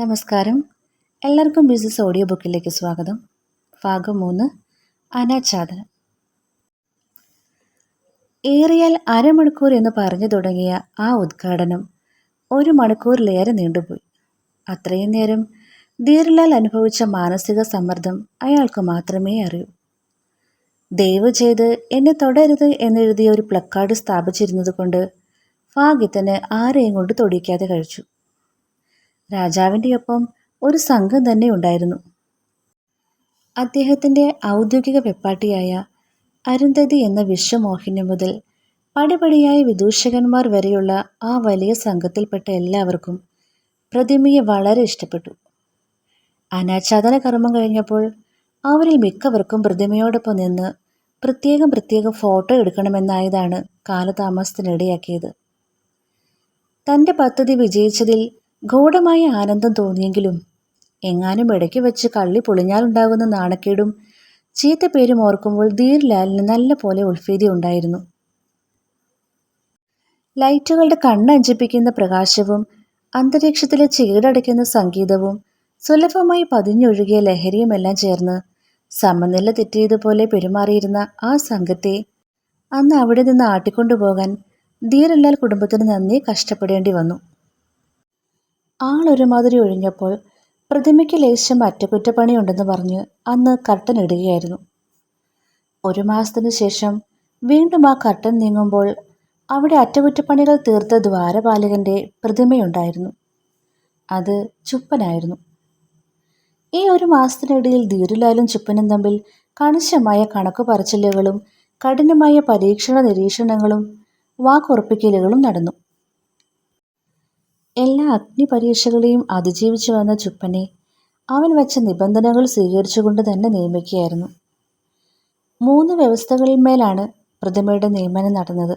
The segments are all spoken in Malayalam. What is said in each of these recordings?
നമസ്കാരം. എല്ലാവർക്കും ബിസിനസ് ഓഡിയോ ബുക്കിലേക്ക് സ്വാഗതം. ഭാഗം മൂന്ന് അനാച്ഛാദനം. ഏറിയാൽ അരമണിക്കൂർ എന്ന് പറഞ്ഞു തുടങ്ങിയ ആ ഉദ്ഘാടനം ഒരു മണിക്കൂറിലേറെ നീണ്ടുപോയി. അത്രയും നേരം ധീർലാൽ അനുഭവിച്ച മാനസിക സമ്മർദ്ദം അയാൾക്ക് മാത്രമേ അറിയൂ. ദയവ് ചെയ്ത് എന്നെ തൊടരുത് എന്നെഴുതിയ ഒരു പ്ലക്കാർഡ് സ്ഥാപിച്ചിരുന്നത് കൊണ്ട് ഭാഗ്യത്തിന് ആരെയും കൊണ്ട് തൊടിക്കാതെ കഴിച്ചു. രാജാവിന്റെ ഒപ്പം ഒരു സംഘം തന്നെ ഉണ്ടായിരുന്നു. അദ്ദേഹത്തിന്റെ ഔദ്യോഗിക വെപ്പാട്ടിയായ അരുന്ധതി എന്ന വിശ്വമോഹിനി മുതൽ പടിപടിയായ വിദൂഷകന്മാർ വരെയുള്ള ആ വലിയ സംഘത്തിൽപ്പെട്ട എല്ലാവർക്കും പ്രതിമയെ വളരെ ഇഷ്ടപ്പെട്ടു. അനാച്ഛാദന കർമ്മം കഴിഞ്ഞപ്പോൾ അവരിൽ മിക്കവർക്കും പ്രതിമയോടൊപ്പം നിന്ന് പ്രത്യേകം പ്രത്യേകം ഫോട്ടോ എടുക്കണമെന്നായതാണ് കാലതാമസത്തിനിടയാക്കിയത്. തന്റെ പദ്ധതി വിജയിച്ചതിൽ ഗൂഢമായ ആനന്ദം തോന്നിയെങ്കിലും എങ്ങാനും ഇടയ്ക്ക് വെച്ച് കള്ളി പൊളിഞ്ഞാലുണ്ടാകുന്ന നാണക്കേടും ചീത്ത പേരും ഓർക്കുമ്പോൾ ധീർലാലിന് നല്ല പോലെ ഉൾഫീതി ഉണ്ടായിരുന്നു. ലൈറ്റുകളുടെ കണ്ണഞ്ചിപ്പിക്കുന്ന പ്രകാശവും അന്തരീക്ഷത്തിലെ ചീടടയ്ക്കുന്ന സംഗീതവും സുലഭമായി പതിഞ്ഞൊഴുകിയ ലഹരിയുമെല്ലാം ചേർന്ന് സമനില തെറ്റിയതുപോലെ പെരുമാറിയിരുന്ന ആ സംഘത്തെ അന്ന് അവിടെ നിന്ന് ആട്ടിക്കൊണ്ടുപോകാൻ ധീരല്ലാൽ കുടുംബത്തിന് നന്ദി കഷ്ടപ്പെടേണ്ടി വന്നു. ആളൊരുമാതിരി ഒഴിഞ്ഞപ്പോൾ പ്രതിമയ്ക്ക് ലേശം അറ്റകുറ്റപ്പണിയുണ്ടെന്ന് പറഞ്ഞ് അന്ന് കർട്ടൻ ഇടുകയായിരുന്നു. ഒരു മാസത്തിന് ശേഷം വീണ്ടും ആ കർട്ടൻ നീങ്ങുമ്പോൾ അവിടെ അറ്റകുറ്റപ്പണികൾ തീർത്ത ദ്വാരപാലകന്റെ പ്രതിമയുണ്ടായിരുന്നു. അത് ചുപ്പനായിരുന്നു. ഈ ഒരു മാസത്തിനിടയിൽ ധീരുലാലും ചുപ്പനും തമ്മിൽ കണിശമായ കണക്കു പറച്ചിലുകളും കഠിനമായ പരീക്ഷണ നിരീക്ഷണങ്ങളും വാക്കുറപ്പിക്കലുകളും നടന്നു. എല്ലാ അഗ്നി പരീക്ഷകളെയും അതിജീവിച്ചു വന്ന ചുപ്പനെ അവൻ വച്ച നിബന്ധനകൾ സ്വീകരിച്ചുകൊണ്ട് തന്നെ നിയമിക്കുകയായിരുന്നു. മൂന്ന് വ്യവസ്ഥകളിന്മേലാണ് പ്രതിമയുടെ നിയമനം നടന്നത്.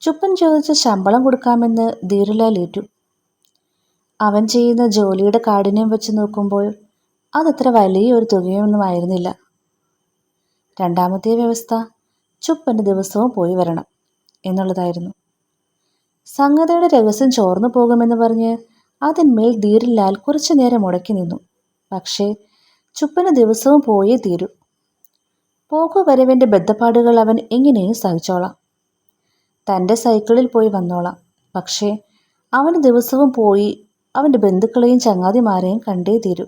ചുപ്പൻ ചോദിച്ച ശമ്പളം കൊടുക്കാമെന്ന് ധീരലാൽ ഏറ്റു അവൻ ചെയ്യുന്ന ജോലിയുടെ കാഠിന്യം വെച്ച് നോക്കുമ്പോൾ അതത്ര വലിയൊരു തുകയൊന്നും ആയിരുന്നില്ല. രണ്ടാമത്തെ വ്യവസ്ഥ ചുപ്പന് ദിവസവും പോയി വരണം എന്നുള്ളതായിരുന്നു. സംഗതിയുടെ രഹസ്യം ചോർന്നു പോകുമെന്ന് പറഞ്ഞ് അതിന്മേൽ ധീരലാൽ കുറച്ചു നേരം മുടക്കി നിന്നു. പക്ഷേ ചുപ്പന് ദിവസവും പോയേ തീരൂ. പോകു വരവിന്റെ ബദ്ധപ്പാടുകൾ അവൻ എങ്ങനെയും സഹിച്ചോളാം. തന്റെ സൈക്കിളിൽ പോയി വന്നോളാം. പക്ഷേ അവന് ദിവസവും പോയി അവന്റെ ബന്ധുക്കളെയും ചങ്ങാതിമാരെയും കണ്ടേ തീരൂ.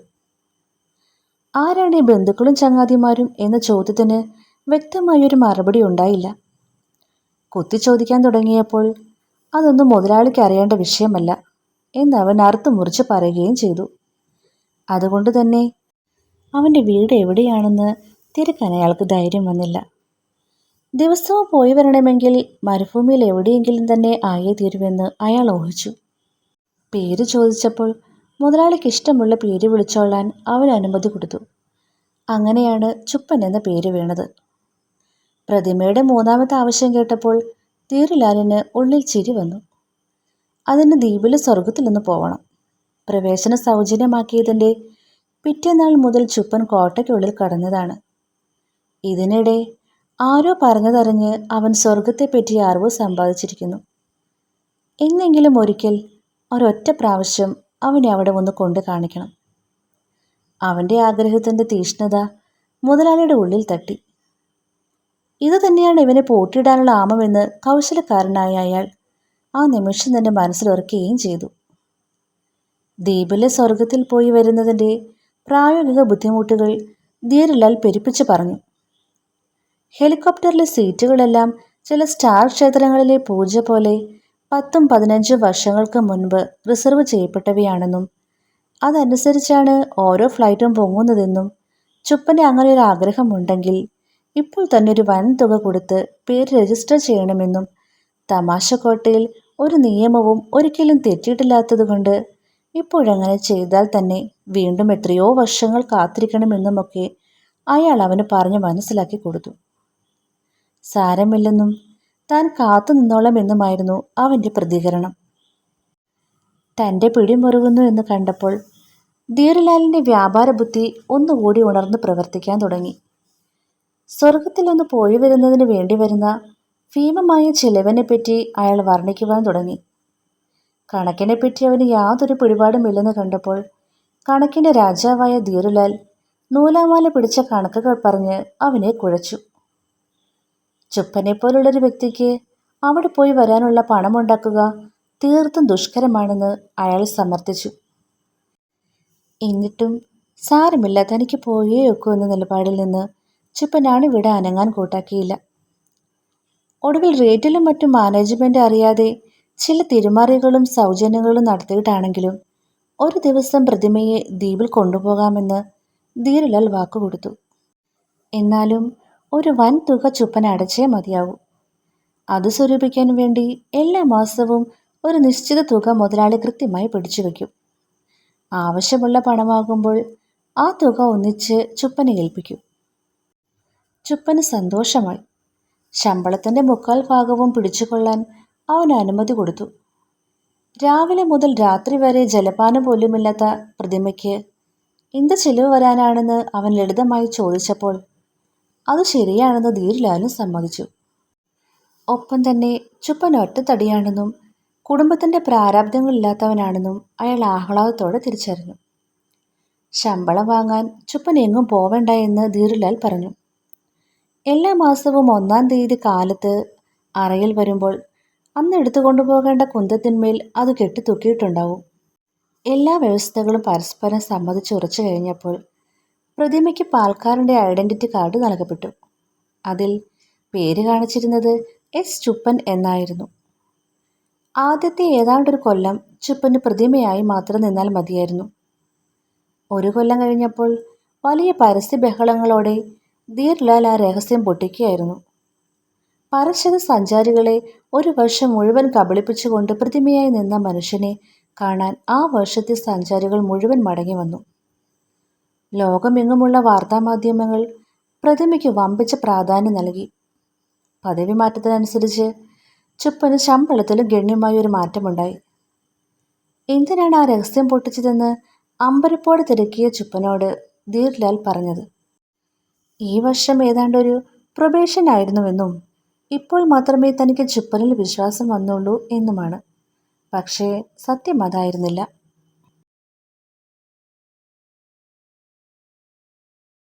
ആരാണ് ഈ ബന്ധുക്കളും ചങ്ങാതിമാരും എന്ന ചോദ്യത്തിന് വ്യക്തമായൊരു മറുപടി ഉണ്ടായില്ല. കുത്തി ചോദിക്കാൻ തുടങ്ങിയപ്പോൾ അതൊന്നും മുതലാളിക്ക് അറിയേണ്ട വിഷയമല്ല എന്നവൻ അറുത്ത് മുറിച്ച് പറയുകയും ചെയ്തു. അതുകൊണ്ട് തന്നെ അവന്റെ വീട് എവിടെയാണെന്ന് തിരക്കാൻ അയാൾക്ക് ധൈര്യം വന്നില്ല. ദിവസവും പോയി വരണമെങ്കിൽ മരുഭൂമിയിൽ എവിടെയെങ്കിലും തന്നെ ആയേ തീരുമെന്ന് അയാൾ ഊഹിച്ചു. പേര് ചോദിച്ചപ്പോൾ മുതലാളിക്ക് ഇഷ്ടമുള്ള പേര് വിളിച്ചോളാൻ അവൻ അനുമതി കൊടുത്തു. അങ്ങനെയാണ് ചുപ്പൻ എന്ന പേര് വീണത്. പ്രതിമയുടെ മൂന്നാമത്തെ ആവശ്യം കേട്ടപ്പോൾ തീറുലാലിന് ഉള്ളിൽ ചിരി വന്നു. അതിന് ദ്വീപിലെ സ്വർഗത്തിലൊന്ന് പോവണം. പ്രവേശന സൗജന്യമാക്കിയതിന്റെ പിറ്റേന്നാൾ മുതൽ ചുപ്പൻ കോട്ടയ്ക്കുള്ളിൽ കടന്നതാണ്. ഇതിനിടെ ആരോ പറഞ്ഞതറിഞ്ഞ് അവൻ സ്വർഗത്തെപ്പറ്റി അറിവ് സമ്പാദിച്ചിരിക്കുന്നു. എന്നെങ്കിലും ഒരിക്കൽ ഒരൊറ്റ പ്രാവശ്യം അവനെ അവിടെ ഒന്ന് കൊണ്ട് കാണിക്കണം. അവന്റെ ആഗ്രഹത്തിന്റെ തീഷ്ണത മുതലാളിയുടെ ഉള്ളിൽ തട്ടി. ഇത് തന്നെയാണ് ഇവനെ പോട്ടിയിടാനുള്ള ആമമെന്ന് കൗശലക്കാരനായ അയാൾ ആ നിമിഷം തന്നെ മനസ്സിലുറക്കുകയും ചെയ്തു. ദ്വീപിലെ സ്വർഗത്തിൽ പോയി വരുന്നതിന്റെ പ്രായോഗിക ബുദ്ധിമുട്ടുകൾ ധീരലാൽ പെരുപ്പിച്ച് പറഞ്ഞു. ഹെലികോപ്റ്ററിലെ സീറ്റുകളെല്ലാം ചില സ്റ്റാർ ക്ഷേത്രങ്ങളിലെ പൂജ പോലെ പത്തും പതിനഞ്ചും വർഷങ്ങൾക്ക് മുൻപ് റിസർവ് ചെയ്യപ്പെട്ടവയാണെന്നും അതനുസരിച്ചാണ് ഓരോ ഫ്ലൈറ്റും പൊങ്ങുന്നതെന്നും ചുപ്പന് അങ്ങനെ ഒരു ആഗ്രഹമുണ്ടെങ്കിൽ ഇപ്പോൾ തന്നെ ഒരു വൻ തുക കൊടുത്ത് പേര് രജിസ്റ്റർ ചെയ്യണമെന്നും തമാശക്കോട്ടയിൽ ഒരു നിയമവും ഒരിക്കലും തെറ്റിയിട്ടില്ലാത്തതുകൊണ്ട് ഇപ്പോഴങ്ങനെ ചെയ്താൽ തന്നെ വീണ്ടും എത്രയോ വർഷങ്ങൾ കാത്തിരിക്കണമെന്നുമൊക്കെ അയാൾ അവന് പറഞ്ഞ് മനസ്സിലാക്കി കൊടുത്തു. സാരമില്ലെന്നും താൻ കാത്തു നിന്നോളം എന്നുമായിരുന്നു അവന്റെ പ്രതികരണം തന്റെ പിടിമുറുകുന്നു എന്ന് കണ്ടപ്പോൾ ധീരലാലിന്റെ വ്യാപാര ബുദ്ധി ഒന്നുകൂടി ഉണർന്ന് പ്രവർത്തിക്കാൻ തുടങ്ങി. സ്വർഗത്തിലൊന്ന് പോയി വരുന്നതിന് വേണ്ടി വരുന്ന ഭീമമായ ചിലവിനെപ്പറ്റി അയാൾ വർണിക്കുവാൻ തുടങ്ങി. കണക്കിനെപ്പറ്റി അവന് യാതൊരു പിടിപാടുമില്ലെന്ന് കണ്ടപ്പോൾ കണക്കിന്റെ രാജാവായ ധീരുലാൽ നൂലാമാല പിടിച്ച കണക്കുകൾ പറഞ്ഞ് അവനെ കുഴച്ചു. ചുപ്പനെ പോലുള്ളൊരു വ്യക്തിക്ക് അവിടെ പോയി വരാനുള്ള പണമുണ്ടാക്കുക തീർത്തും ദുഷ്കരമാണെന്ന് അയാൾ സമർത്ഥിച്ചു. എന്നിട്ടും സാരമില്ല തനിക്ക് പോയേ ഒക്കൂ എന്ന നിലപാടിൽ നിന്ന് ചുപ്പനാണ് ഇവിടെ അനങ്ങാൻ കൂട്ടാക്കിയില്ല. ഒടുവിൽ റേറ്റിലും മറ്റും മാനേജ്മെന്റ് അറിയാതെ ചില തിരുമറികളും സൗജന്യങ്ങളും നടത്തിയിട്ടാണെങ്കിലും ഒരു ദിവസം പ്രതിമയെ ദ്വീപിൽ കൊണ്ടുപോകാമെന്ന് ധീരലാൽ വാക്കുകൊടുത്തു. എന്നാലും ഒരു വൻ തുക ചുപ്പൻ അടച്ചേ മതിയാവൂ. അത് സ്വരൂപിക്കാൻ വേണ്ടി എല്ലാ മാസവും ഒരു നിശ്ചിത തുക മുതലാളി കൃത്യമായി പിടിച്ചു വയ്ക്കും. ആവശ്യമുള്ള പണമാകുമ്പോൾ ആ തുക ഒന്നിച്ച് ചുപ്പനെ ഏൽപ്പിക്കും. ചുപ്പന് സന്തോഷമായി. ശമ്പളത്തിന്റെ മുക്കാൽ ഭാഗവും പിടിച്ചുകൊള്ളാൻ അവൻ അനുമതി കൊടുത്തു. രാവിലെ മുതൽ രാത്രി വരെ ജലപാനം പോലുമില്ലാത്ത പ്രതിമയ്ക്ക് എന്ത് ചെലവ് വരാനാണെന്ന് അവൻ ലളിതമായി ചോദിച്ചപ്പോൾ അത് ശരിയാണെന്ന് ധീരലാലും സമ്മതിച്ചു. ഒപ്പം തന്നെ ചുപ്പൻ ഒറ്റത്തടിയാണെന്നും കുടുംബത്തിന്റെ പ്രാരാബ്ദങ്ങളില്ലാത്തവനാണെന്നും അയാൾ ആഹ്ലാദത്തോടെ തിരിച്ചറിഞ്ഞു. ശമ്പളം വാങ്ങാൻ ചുപ്പൻ എങ്ങും പോവേണ്ട എന്ന് ധീരുലാൽ പറഞ്ഞു. എല്ലാ മാസവും ഒന്നാം തീയതി കാലത്ത് അറയിൽ വരുമ്പോൾ അന്ന് എടുത്തു കൊണ്ടുപോകേണ്ട കുന്തത്തിന്മേൽ അത് കെട്ടിത്തൂക്കിയിട്ടുണ്ടാവും. എല്ലാ വ്യവസ്ഥകളും പരസ്പരം സമ്മതിച്ചുറച്ചു കഴിഞ്ഞപ്പോൾ പ്രതിമയ്ക്ക് പാൽക്കാരന്റെ ഐഡന്റിറ്റി കാർഡ് നൽകപ്പെട്ടു. അതിൽ പേര് കാണിച്ചിരുന്നത് എസ് ചുപ്പൻ എന്നായിരുന്നു. ആദ്യത്തെ ഏതാണ്ടൊരു കൊല്ലം ചുപ്പന് പ്രതിമയായി മാത്രം നിന്നാൽ മതിയായിരുന്നു. ഒരു കൊല്ലം കഴിഞ്ഞപ്പോൾ വലിയ പരസ്യ ബഹളങ്ങളോടെ ധീർലാൽ ആ രഹസ്യം പൊട്ടിക്കുകയായിരുന്നു. പറശ്ശത് സഞ്ചാരികളെ ഒരു വർഷം മുഴുവൻ കബളിപ്പിച്ചുകൊണ്ട് പ്രതിമയായി നിന്ന മനുഷ്യനെ കാണാൻ ആ വർഷത്തെ സഞ്ചാരികൾ മുഴുവൻ മടങ്ങി വന്നു. ലോകമെങ്ങുമുള്ള വാർത്താമാധ്യമങ്ങൾ പ്രതിമയ്ക്ക് വമ്പിച്ച പ്രാധാന്യം നൽകി. പദവി മാറ്റത്തിനനുസരിച്ച് ചുപ്പന് ശമ്പളത്തിലും ഗണ്യമായ ഒരു മാറ്റമുണ്ടായി. എന്തിനാണ് ആ രഹസ്യം പൊട്ടിച്ചതെന്ന് അമ്പരപ്പോടെ തിരക്കിയ ചുപ്പനോട് ധീർലാൽ പറഞ്ഞത്? ഈ വർഷം ഏതാണ്ട് ഒരു പ്രൊബേഷൻ ആയിരുന്നുവെന്നും ഇപ്പോൾ മാത്രമേ തനിക്ക് ചുപ്പനിൽ വിശ്വാസം വന്നുള്ളൂ എന്നുമാണ്. പക്ഷേ സത്യം അതായിരുന്നില്ല.